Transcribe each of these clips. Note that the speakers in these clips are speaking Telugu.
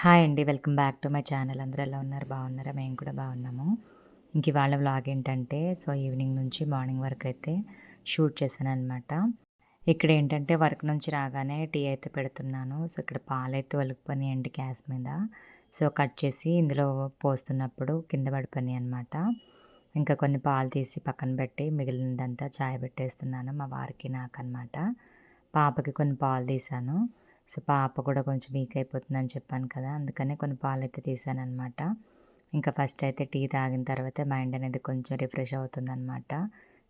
హాయ్ అండి. Welcome back to my channel. అందరూ ఎలా ఉన్నారు? బాగున్నారా? మేము కూడా బాగున్నాము. ఇంక ఇవాళ వ్లాగ్ ఏంటంటే సో ఈవినింగ్ నుంచి మార్నింగ్ వరకు అయితే షూట్ చేశాను అనమాట ఇక్కడ ఏంటంటే వర్క్ నుంచి రాగానే టీ అయితే పెడుతున్నాను. సో ఇక్కడ పాలు అయితే గ్యాస్ మీద. సో కట్ చేసి ఇందులో పోస్తున్నప్పుడు కింద పడిపోయినాయి అనమాట ఇంకా కొన్ని పాలు తీసి పక్కన పెట్టి మిగిలినదంతా చాయ్ పెట్టేస్తున్నాను మా వారికి నాకు అనమాట పాపకి కొన్ని పాలు తీసాను సో పాప కూడా కొంచెం వీక్ అయిపోతుందని చెప్పాను కదా అందుకనే కొన్ని పాలు అయితే తీసాను అనమాట ఇంకా ఫస్ట్ అయితే టీ తాగిన తర్వాత మైండ్ అనేది కొంచెం రిఫ్రెష్ అవుతుందన్నమాట.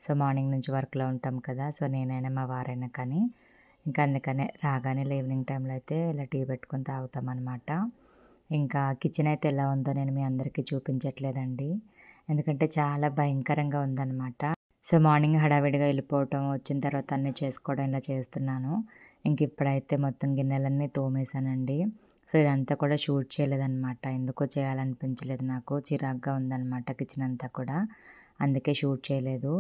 సో మార్నింగ్ నుంచి వర్క్లో ఉంటాం కదా సో నేనైనా మా వారైనా కానీ ఇంకా అందుకనే రాగానే ఈవినింగ్ టైంలో అయితే ఇలా టీ పెట్టుకొని తాగుతాం అనమాట ఇంకా కిచెన్ అయితే ఎలా ఉందో నేను మీ అందరికీ చూపించట్లేదండి. ఎందుకంటే చాలా భయంకరంగా ఉందన్నమాట. సో మార్నింగ్ హడావిడిగా వెళ్ళిపోవటం వచ్చిన తర్వాత అన్నీ చేసుకోవడం ఇలా చేస్తున్నాను. ఇంక ఇప్పుడైతే మొత్తం గిన్నెలన్నీ తోమేశానండి. సో ఇదంతా కూడా షూట్ చేయలేదన్నమాట. ఎందుకో చేయాలనిపించలేదు నాకు. చిరాగ్గా ఉందన్నమాట కిచెన్ అంతా కూడా. అందుకే షూట్ చేయలేదు.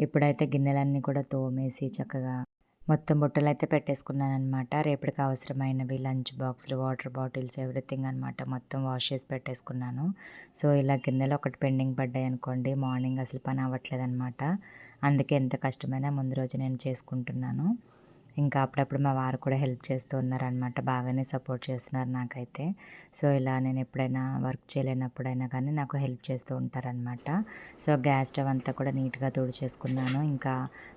ఇప్పుడైతే గిన్నెలన్నీ కూడా తోమేసి చక్కగా మొత్తం బుట్టలు అయితే పెట్టేసుకున్నాను అనమాట రేపటికి అవసరమైనవి లంచ్ బాక్సులు వాటర్ బాటిల్స్ ఎవ్రీథింగ్ అనమాట మొత్తం వాష్ చేసి పెట్టేసుకున్నాను. సో ఇలా గిన్నెలు ఒకటి పెండింగ్ పడ్డాయి అనుకోండి మార్నింగ్ అసలు పని అవ్వట్లేదు అనమాట అందుకే ఎంత కష్టమైనా ముందు రోజు నేను చేసుకుంటున్నాను. ఇంకా అప్పుడప్పుడు మా వారు కూడా హెల్ప్ చేస్తూ ఉన్నారనమాట బాగానే సపోర్ట్ చేస్తున్నారు నాకైతే. సో ఇలా నేను ఎప్పుడైనా వర్క్ చేయలేనప్పుడైనా కానీ నాకు హెల్ప్ చేస్తూ ఉంటారనమాట సో గ్యాస్ స్టవ్ అంతా కూడా నీట్గా తుడిచేసుకున్నాను. ఇంకా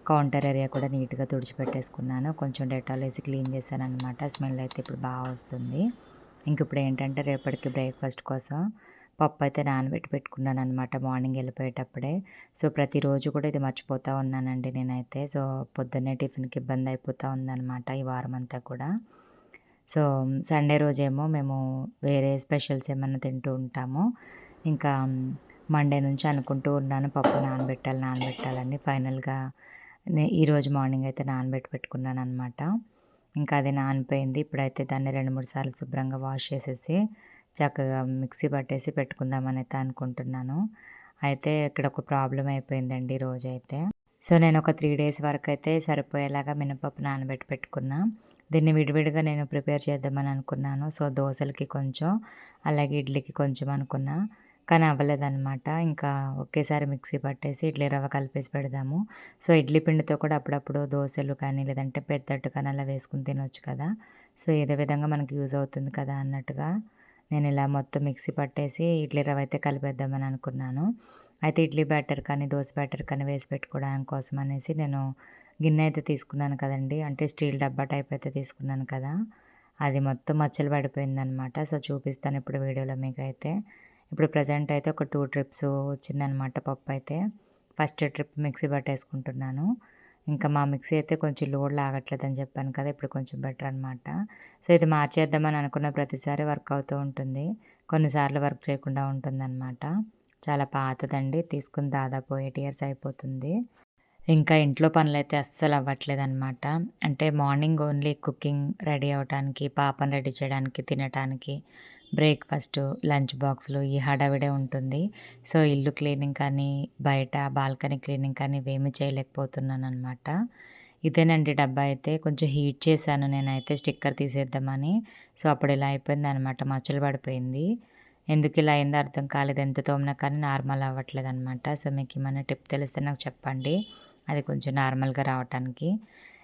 కౌంటర్ ఏరియా కూడా నీట్గా తుడిచిపెట్టేసుకున్నాను. కొంచెం డెటాల్ వేసి క్లీన్ చేశాను అనమాట స్మెల్ అయితే ఇప్పుడు బాగా వస్తుంది. ఇంక ఇప్పుడు ఏంటంటే రేపటికి బ్రేక్ఫాస్ట్ కోసం పప్పు అయితే నానబెట్టి పెట్టుకున్నాను అనమాట మార్నింగ్ వెళ్ళిపోయేటప్పుడే. సో ప్రతిరోజు కూడా ఇది మర్చిపోతూ ఉన్నానండి నేనైతే. సో పొద్దున్నే టిఫిన్కి ఇబ్బంది అయిపోతూ ఉందన్నమాట ఈ వారం అంతా కూడా. సో సండే రోజేమో మేము వేరే స్పెషల్స్ ఏమైనా తింటూ ఉంటాము. ఇంకా మండే నుంచి అనుకుంటూ ఉన్నాను పప్పు నానబెట్టాలి నానబెట్టాలని ఫైనల్గా ఈరోజు మార్నింగ్ అయితే నానబెట్టి పెట్టుకున్నాను అనమాట ఇంకా అది నానిపోయింది. ఇప్పుడైతే దాన్ని రెండు మూడు సార్లు శుభ్రంగా వాష్ చేసేసి చక్కగా మిక్సీ పట్టేసి పెట్టుకుందామని అయితే అనుకుంటున్నాను. అయితే ఇక్కడ ఒక ప్రాబ్లం అయిపోయిందండి రోజైతే. సో నేను ఒక త్రీ డేస్ వరకు అయితే సరిపోయేలాగా మినపప్పు నానబెట్టి పెట్టుకున్నా. దీన్ని విడివిడిగా నేను ప్రిపేర్ చేద్దామని అనుకున్నాను. సో దోశలకి కొంచెం అలాగే ఇడ్లీకి కొంచెం అనుకున్నా. కానీ అవ్వలేదన్నమాట. ఇంకా ఒకేసారి మిక్సీ పట్టేసి ఇడ్లీ రవ్వ కలిపేసి పెడదాము. సో ఇడ్లీ పిండితో కూడా అప్పుడప్పుడు దోశలు కానీ లేదంటే పెద్దట్టు కానీ అలా వేసుకుని తినొచ్చు కదా. సో ఏదో విధంగా మనకి యూజ్ అవుతుంది కదా అన్నట్టుగా. నేను ఇలా మొత్తం మిక్సీ పట్టేసి ఇడ్లీ రవ్వ అయితే కలిపేద్దామని అనుకున్నాను. అయితే ఇడ్లీ బ్యాటర్ కానీ దోశ బ్యాటర్ కానీ వేసి పెట్టుకోవడం కోసం అనేసి నేను గిన్నె అయితే తీసుకున్నాను కదండి. అంటే స్టీల్ డబ్బా టైప్ అయితే తీసుకున్నాను కదా. అది మొత్తం మచ్చలు పడిపోయిందనమాట. సో చూపిస్తాను ఇప్పుడు వీడియోలో మీకు అయితే ఇప్పుడు ప్రజెంట్ అయితే ఒక టూ ట్రిప్స్ వచ్చిందనమాట పప్పు అయితే. ఫస్ట్ ట్రిప్ మిక్సీ పట్టేసుకుంటున్నాను. ఇంకా మా మిక్సీ అయితే కొంచెం లోడ్ లాగట్లేదని చెప్పాను కదా ఇప్పుడు కొంచెం బెటర్ అనమాట సో ఇది మార్చేద్దామని అనుకున్న ప్రతిసారి వర్క్ అవుతూ ఉంటుంది. కొన్నిసార్లు వర్క్ చేయకుండా ఉంటుందన్నమాట. చాలా పాతదండి తీసుకుని దాదాపు ఎయిట్ ఇయర్స్ అయిపోతుంది. ఇంకా ఇంట్లో పనులు అయితే అస్సలు అవ్వట్లేదు అనమాట అంటే మార్నింగ్ ఓన్లీ కుకింగ్ రెడీ అవ్వటానికి పాపను రెడీ చేయడానికి తినటానికి బ్రేక్ఫాస్ట్ లంచ్ బాక్స్లు ఈ హడావిడే ఉంటుంది. సో ఇల్లు క్లీనింగ్ కానీ బయట బాల్కనీ క్లీనింగ్ కానీ ఇవేమీ చేయలేకపోతున్నాను అనమాట ఇదేనండి డబ్బా అయితే కొంచెం హీట్ చేశాను. నేనైతే స్టిక్కర్ తీసేద్దామని. సో అప్పుడు ఇలా అయిపోయింది అనమాట మచ్చలు పడిపోయింది. ఎందుకు ఇలా అయిందో అర్థం కాలేదు. ఎంత తోమినా కానీ నార్మల్ అవ్వట్లేదు అనమాట సో మీకు ఏమైనా టిప్ తెలిస్తే నాకు చెప్పండి. అది కొంచెం నార్మల్గా రావటానికి.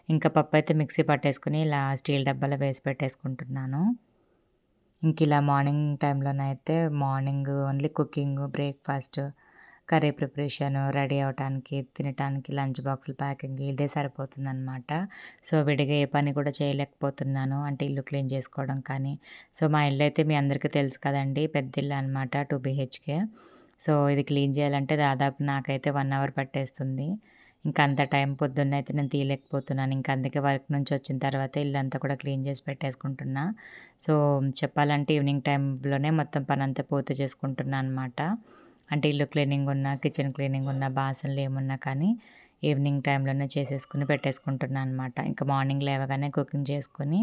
ఇంకా పప్పు అయితే మిక్సీ పట్టేసుకుని ఇలా స్టీల్ డబ్బాలో వేసి పెట్టేసుకుంటున్నాను. ఇంక ఇలా morning టైంలోనైతే morning only cooking breakfast curry preparation ready అవ్వటానికి తినటానికి లంచ్ బాక్సులు ప్యాకింగ్ ఇదే సరిపోతుందన్నమాట. సో విడిగా ఏ పని కూడా చేయలేకపోతున్నాను. అంటే ఇల్లు క్లీన్ చేసుకోవడం కానీ. సో మా ఇల్లు అయితే మీ అందరికీ తెలుసు కదండి. పెద్ద ఇల్లు అనమాట టూ బీహెచ్కే. సో ఇది క్లీన్ చేయాలంటే దాదాపు నాకైతే వన్ అవర్ పట్టేస్తుంది. ఇంకా అంత టైం పొద్దున్న అయితే నేను తీయలేకపోతున్నాను. ఇంకా అందుకే వర్క్ నుంచి వచ్చిన తర్వాత ఇల్లంతా కూడా క్లీన్ చేసి పెట్టేసుకుంటున్నా. సో చెప్పాలంటే ఈవినింగ్ టైంలోనే మొత్తం పని అంతా పూర్తి చేసుకుంటున్నా అనమాట అంటే ఇల్లు క్లీనింగ్ ఉన్నా కిచెన్ క్లీనింగ్ ఉన్నా బాసనలు ఏమున్నా కానీ ఈవినింగ్ టైంలోనే చేసేసుకుని పెట్టేసుకుంటున్నాను అనమాట ఇంకా మార్నింగ్ లేవగానే కుకింగ్ చేసుకుని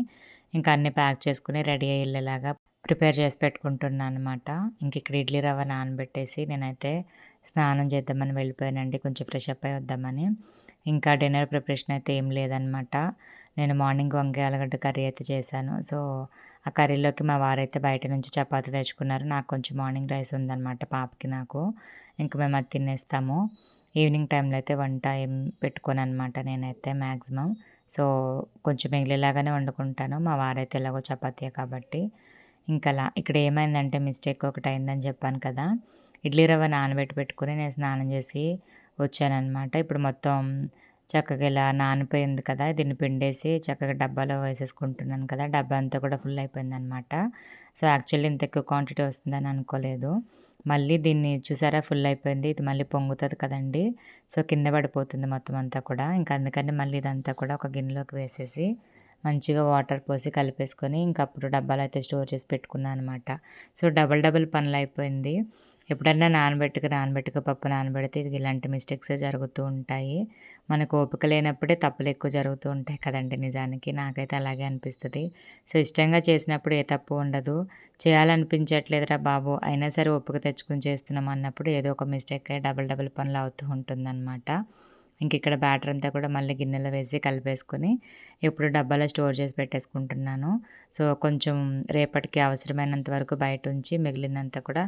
ఇంకా అన్నీ ప్యాక్ చేసుకుని రెడీ అయ్యేలాగా ప్రిపేర్ చేసి పెట్టుకుంటున్నాను అనమాట ఇంక ఇక్కడ ఇడ్లీ రవ్వ నానబెట్టేసి నేనైతే స్నానం చేద్దామని వెళ్ళిపోయానండి. కొంచెం ఫ్రెష్ అప్ అయి వద్దామని. ఇంకా డిన్నర్ ప్రిపరేషన్ అయితే ఏం లేదనమాట నేను మార్నింగ్ వంకాయ ఆలుగడ్డ కర్రీ అయితే చేశాను. సో ఆ కర్రీలోకి మా వారైతే బయట నుంచి చపాతీ తెచ్చుకున్నారు. నాకు కొంచెం మార్నింగ్ రైస్ ఉందన్నమాట పాపకి నాకు. ఇంక మేము అది తినేస్తాము. ఈవినింగ్ టైంలో అయితే వంట ఏం పెట్టుకోను అనమాట నేనైతే మ్యాక్సిమం సో కొంచెం మిగిలేలాగానే వండుకుంటాను. మా వారైతే ఎలాగో చపాతీయే కాబట్టి. ఇంకలా అలా ఇక్కడ ఏమైందంటే మిస్టేక్ ఒకటి అయిందని చెప్పాను కదా. ఇడ్లీ రవ్వ నానబెట్టి పెట్టుకుని నేను స్నానం చేసి వచ్చానమాట ఇప్పుడు మొత్తం చక్కగా ఇలా నానిపోయింది కదా దీన్ని పిండేసి చక్కగా డబ్బాలో వేసేసుకుంటున్నాను కదా డబ్బా అంతా కూడా ఫుల్ అయిపోయింది అనమాట సో యాక్చువల్లీ ఇంత ఎక్కువ క్వాంటిటీ వస్తుందని అనుకోలేదు. మళ్ళీ దీన్ని చూసారా ఫుల్ అయిపోయింది ఇది మళ్ళీ పొంగుతుంది కదండి. సో కింద పడిపోతుంది మొత్తం అంతా కూడా. ఇంకా అందుకని మళ్ళీ ఇదంతా కూడా ఒక గిన్నెలోకి వేసేసి మంచిగా వాటర్ పోసి కలిపేసుకొని ఇంకా అప్పుడు డబ్బాలు అయితే స్టోర్ చేసి పెట్టుకున్నాను అనమాట సో డబల్ డబల్ పనులు అయిపోయింది. ఎప్పుడన్నా నానబెట్టుక నానబెట్టుక పప్పు నానబెడితే ఇది ఇలాంటి మిస్టేక్స్ జరుగుతూ ఉంటాయి. మనకు ఓపిక లేనప్పుడే తప్పులు ఎక్కువ జరుగుతూ ఉంటాయి కదండి నిజానికి. నాకైతే అలాగే అనిపిస్తుంది. సో ఇష్టంగా చేసినప్పుడు ఏ తప్పు ఉండదు. చేయాలనిపించట్లేదురా బాబు అయినా సరే ఓపిక తెచ్చుకుని చేస్తున్నాం అన్నప్పుడు ఏదో ఒక మిస్టేక్ డబల్ డబల్ పనులు అవుతూ ఉంటుందన్నమాట. ఇంక ఇక్కడ బ్యాటర్ అంతా కూడా మళ్ళీ గిన్నెలో వేసి కలిపేసుకొని ఇప్పుడు డబ్బాలో స్టోర్ చేసి పెట్టేసుకుంటున్నాను. సో కొంచెం రేపటికి అవసరమైనంత వరకు బయట ఉంచి మిగిలినంత కూడా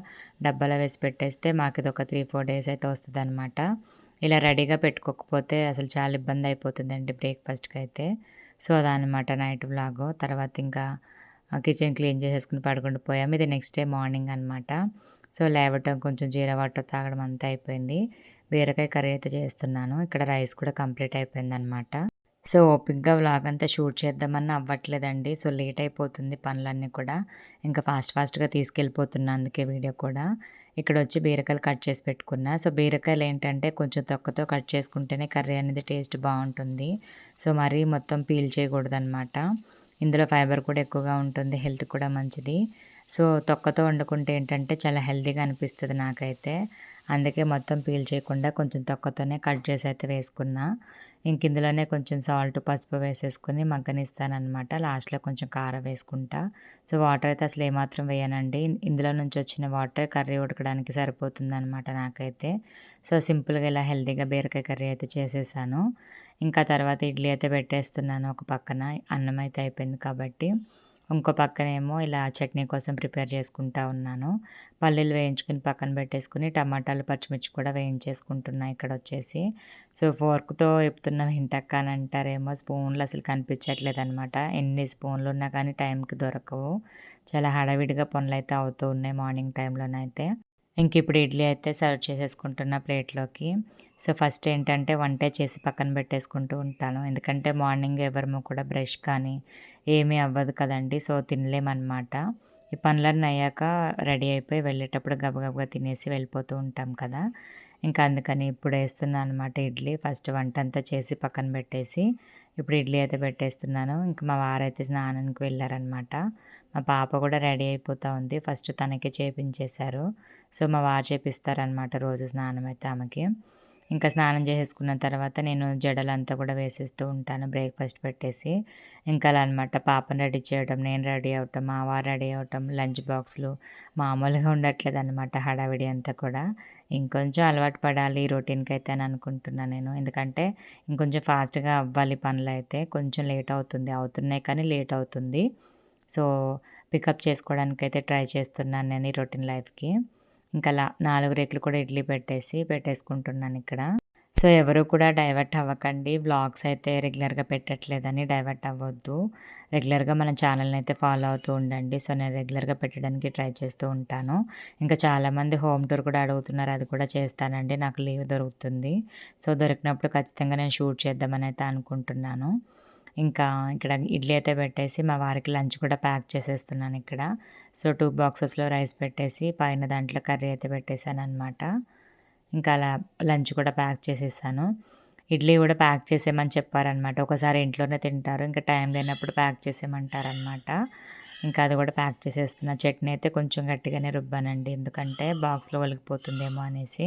డబ్బాలో వేసి పెట్టేస్తే మాకు ఇది ఒక త్రీ ఫోర్ డేస్ అయితే వస్తుంది అనమాట ఇలా రెడీగా పెట్టుకోకపోతే అసలు చాలా ఇబ్బంది అయిపోతుందండి బ్రేక్ఫాస్ట్కి అయితే. సో అదనమాట నైట్ బ్లాగు తర్వాత ఇంకా కిచెన్ క్లీన్ చేసేసుకుని పడుకుంటూ పోయాము. ఇది నెక్స్ట్ డే మార్నింగ్ అనమాట సో లేవటం కొంచెం జీరా వాటర్ తాగడం అంతా అయిపోయింది. బీరకాయ కర్రీ అయితే చేస్తున్నాను. ఇక్కడ రైస్ కూడా కంప్లీట్ అయిపోయిందనమాట సో ఓపిక్గా వ్లాగ్ అంతా షూట్ చేద్దామని అవ్వట్లేదండి. సో లేట్ అయిపోతుంది పనులన్నీ కూడా. ఇంకా ఫాస్ట్ ఫాస్ట్గా తీసుకెళ్ళిపోతున్నా అందుకే వీడియో కూడా. ఇక్కడ వచ్చి బీరకాయలు కట్ చేసి పెట్టుకున్నా. సో బీరకాయలు ఏంటంటే కొంచెం తొక్కతో కట్ చేసుకుంటేనే కర్రీ అనేది టేస్ట్ బాగుంటుంది. సో మరీ మొత్తం పీల్ చేయకూడదనమాట ఇందులో ఫైబర్ కూడా ఎక్కువగా ఉంటుంది. హెల్త్ కూడా మంచిది. సో తొక్కతో వండుకుంటే ఏంటంటే చాలా హెల్తీగా అనిపిస్తుంది నాకైతే. అందుకే మొత్తం పీల్ చేయకుండా కొంచెం తొక్కతోనే కట్ చేసి అయితే వేసుకున్నా. ఇంక ఇందులోనే కొంచెం సాల్ట్ పసుపు వేసేసుకుని మగ్గనిస్తానమాట లాస్ట్లో కొంచెం కారం వేసుకుంటా. సో వాటర్ అయితే అసలు ఏమాత్రం వేయనండి. ఇందులో నుంచి వచ్చిన వాటర్ కర్రీ ఉడకడానికి సరిపోతుందనమాట నాకైతే. సో సింపుల్గా ఇలా హెల్తీగా బీరకాయ కర్రీ అయితే చేసేసాను. ఇంకా తర్వాత ఇడ్లీ అయితే పెట్టేస్తున్నాను ఒక పక్కన. అన్నం అయితే అయిపోయింది కాబట్టి. ఇంకో పక్కనేమో ఇలా చట్నీ కోసం ప్రిపేర్ చేసుకుంటా ఉన్నాను. పల్లీలు వేయించుకుని పక్కన పెట్టేసుకుని టమాటాలు పచ్చిమిర్చి కూడా వేయించేసుకుంటున్నా ఇక్కడ వచ్చేసి సో ఫోర్క్తో చెప్తున్న వింటక్క అని అంటారేమో స్పూన్లు అసలు కనిపించట్లేదు అనమాట ఎన్ని స్పూన్లు ఉన్నా కానీ టైంకి దొరకవు. చాలా హడావిడిగా పనులు అయితే అవుతూ ఉన్నాయి మార్నింగ్ టైంలోనైతే. ఇంక ఇప్పుడు ఇడ్లీ అయితే సర్వ్ చేసేసుకుంటున్న ప్లేట్లోకి. సో ఫస్ట్ ఏంటంటే వంటే చేసి పక్కన పెట్టేసుకుంటూ ఉంటాను. ఎందుకంటే మార్నింగ్ ఎవరము కూడా బ్రష్ కానీ ఏమీ అవ్వదు కదండి. సో తినలేమన్నమాట. ఈ పనులన్నీ అయ్యాక రెడీ అయిపోయి వెళ్ళేటప్పుడు గబగబగా తినేసి వెళ్ళిపోతూ ఉంటాం కదా. ఇంకా అందుకని ఇప్పుడు వేస్తున్నాను అనమాట ఇడ్లీ. ఫస్ట్ వంట అంతా చేసి పక్కన పెట్టేసి ఇప్పుడు ఇడ్లీ అయితే పెట్టేస్తున్నాను. ఇంకా మా వారైతే స్నానానికి వెళ్ళారనమాట. మా పాప కూడా రెడీ అయిపోతూ ఉంది. ఫస్ట్ తనకి చేపించేశారు. సో మా వారు చేపిస్తారనమాట రోజు స్నానం అయితే ఆమెకి. ఇంకా స్నానం చేసేసుకున్న తర్వాత నేను జడలంతా కూడా వేసేస్తూ ఉంటాను బ్రేక్ఫాస్ట్ పెట్టేసి. ఇంకా అలా అనమాట పాపను రెడీ చేయడం నేను రెడీ అవటం మా వారు రెడీ అవటం లంచ్ బాక్స్లు మామూలుగా ఉండట్లేదు అనమాట హడావిడి అంతా కూడా. ఇంకొంచెం అలవాటు పడాలి రొటీన్కి అయితే అని అనుకుంటున్నాను నేను. ఎందుకంటే ఇంకొంచెం ఫాస్ట్గా అవ్వాలి పనులు అయితే కొంచెం లేట్ అవుతుంది అవుతున్నాయి కానీ లేట్ అవుతుంది. సో పికప్ చేసుకోవడానికి అయితే ట్రై చేస్తున్నాను నేను ఈ రొటీన్ లైఫ్కి. ఇంకా అలా నాలుగు రేకులు కూడా ఇడ్లీ పెట్టేసి పెట్టేసుకుంటున్నాను ఇక్కడ. సో ఎవరు కూడా డైవర్ట్ అవ్వకండి. బ్లాగ్స్ అయితే రెగ్యులర్గా పెట్టట్లేదని డైవర్ట్ అవ్వద్దు. రెగ్యులర్గా మన ఛానల్ని అయితే ఫాలో అవుతూ ఉండండి. సో నేను రెగ్యులర్గా పెట్టడానికి ట్రై చేస్తూ ఉంటాను. ఇంకా చాలామంది హోమ్ టూర్ కూడా అడుగుతున్నారు. అది కూడా చేస్తానండి. నాకు లీవ్ దొరుకుతుంది. సో దొరికినప్పుడు ఖచ్చితంగా నేను షూట్ చేద్దామని అయితే అనుకుంటున్నాను. ఇంకా ఇక్కడ ఇడ్లీ అయితే పెట్టేసి మా వారికి లంచ్ కూడా ప్యాక్ చేసేస్తున్నాను ఇక్కడ. సో టూ బాక్సెస్లో రైస్ పెట్టేసి పైన దాంట్లో కర్రీ అయితే పెట్టేశాను అనమాట ఇంకా అలా లంచ్ కూడా ప్యాక్ చేసేసాను. ఇడ్లీ కూడా ప్యాక్ చేసేయమని చెప్పారనమాట ఒకసారి ఇంట్లోనే తింటారు. ఇంకా టైం లేనప్పుడు ప్యాక్ చేసేయమంటారనమాట ఇంకా అది కూడా ప్యాక్ చేసేస్తున్నా. చట్నీ అయితే కొంచెం గట్టిగానే రుబ్బానండి. ఎందుకంటే బాక్స్లో ఒలిగిపోతుందేమో అనేసి.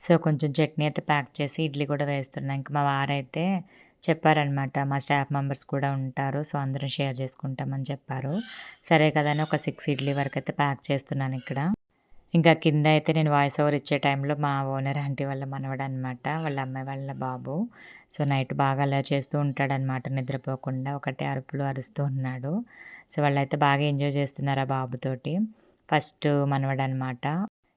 సో కొంచెం చట్నీ అయితే ప్యాక్ చేసి ఇడ్లీ కూడా వేస్తున్నా. ఇంకా మా వారైతే చెప్పారనమాట మా స్టాఫ్ మెంబర్స్ కూడా ఉంటారు సో అందరం షేర్ చేసుకుంటామని చెప్పారు సరే కదా అని ఒక సిక్స్ ఇడ్లీ వరకు అయితే ప్యాక్ చేస్తున్నాను ఇక్కడ ఇంకా కింద అయితే నేను వాయిస్ ఓవర్ ఇచ్చే టైంలో మా ఓనర్ ఆంటీ వాళ్ళ మనవడనమాట. వాళ్ళ అమ్మాయి వాళ్ళ బాబు. సో, నైట్ బాగా అలా చేస్తూ ఉంటాడనమాట నిద్రపోకుండా. ఒకటే అరుపులు అరుస్తూ ఉన్నాడు. సో, వాళ్ళైతే బాగా ఎంజాయ్ చేస్తున్నారు ఆ బాబుతోటి. ఫస్ట్ మనవడనమాట.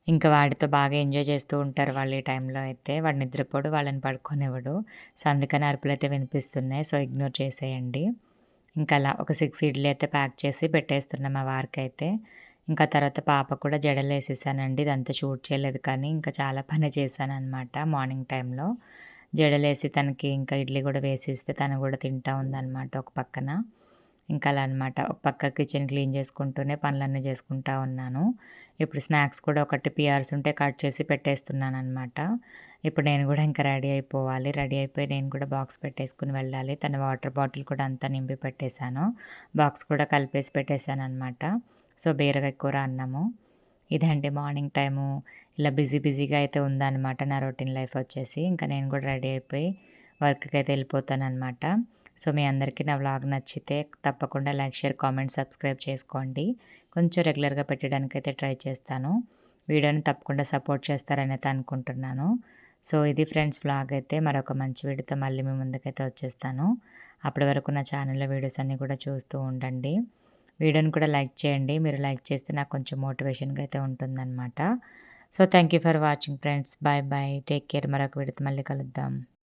ఇంకా వాడితో బాగా ఎంజాయ్ చేస్తూ ఉంటారు వాళ్ళు ఈ టైంలో అయితే. వాడు నిద్రపోడు, వాళ్ళని పడుకోనివ్వడు. సో, అందుకని అరుపులు అయితే వినిపిస్తున్నాయి. సో, ఇగ్నోర్ చేసేయండి. ఇంకా అలా ఒక సిక్స్ ఇడ్లీ అయితే ప్యాక్ చేసి పెట్టేస్తున్నాం మా వారికైతే. ఇంకా తర్వాత పాప కూడా జడలు వేసేసానండి ఇదంతా షూట్ చేయలేదు కానీ ఇంకా చాలా పని చేశాననమాట మార్నింగ్ టైంలో. జడలేసి తనకి ఇంకా ఇడ్లీ కూడా వేసిస్తే తను కూడా తింటా ఉందన్నమాట ఒక పక్కన. ఇంకా అలా అనమాట. ఒక పక్క కిచెన్ క్లీన్ చేసుకుంటూనే పనులన్నీ చేసుకుంటా ఉన్నాను. ఇప్పుడు స్నాక్స్ కూడా ఒకటి పిఆర్స్ ఉంటే కట్ చేసి పెట్టేస్తున్నాను అనమాట ఇప్పుడు నేను కూడా ఇంకా రెడీ అయిపోవాలి. రెడీ అయిపోయి నేను కూడా బాక్స్ పెట్టేసుకొని వెళ్ళాలి. తన వాటర్ బాటిల్ కూడా అంతా నింపి పెట్టేశాను. బాక్స్ కూడా కలిపేసి పెట్టేశాననమాట. సో, బీరకాయ కూర, అన్నము. ఇదండి మార్నింగ్ టైము. ఇలా బిజీ బిజీగా అయితే ఉందన్నమాట నా రొటీన్ లైఫ్ వచ్చేసి. ఇంకా నేను కూడా రెడీ అయిపోయి వర్క్కి అయితే వెళ్ళిపోతాననమాట. సో, మీ అందరికీ నా వ్లాగ్ నచ్చితే తప్పకుండా లైక్, షేర్, కామెంట్, సబ్స్క్రైబ్ చేసుకోండి. కొంచెం రెగ్యులర్‌గా పెట్టడానికైతే ట్రై చేస్తాను. వీడియోని తప్పకుండా సపోర్ట్ చేస్తారని అయితే అనుకుంటున్నాను. సో, ఇది ఫ్రెండ్స్ వ్లాగ్ అయితే. మరొక మంచి వీడియోతో మళ్ళీ మీ ముందుకైతే వచ్చేస్తాను. అప్పటి వరకు నా ఛానల్‌లో వీడియోస్ అన్నీ కూడా చూస్తూ ఉండండి. వీడియోని కూడా లైక్ చేయండి. మీరు లైక్ చేస్తే నాకు కొంచెం మోటివేషన్‌గా అయితే ఉంటుందనమాట. So, thank you for watching friends. Bye bye. Take care. మరొక వీడియోతో మళ్ళీ కలుద్దాం.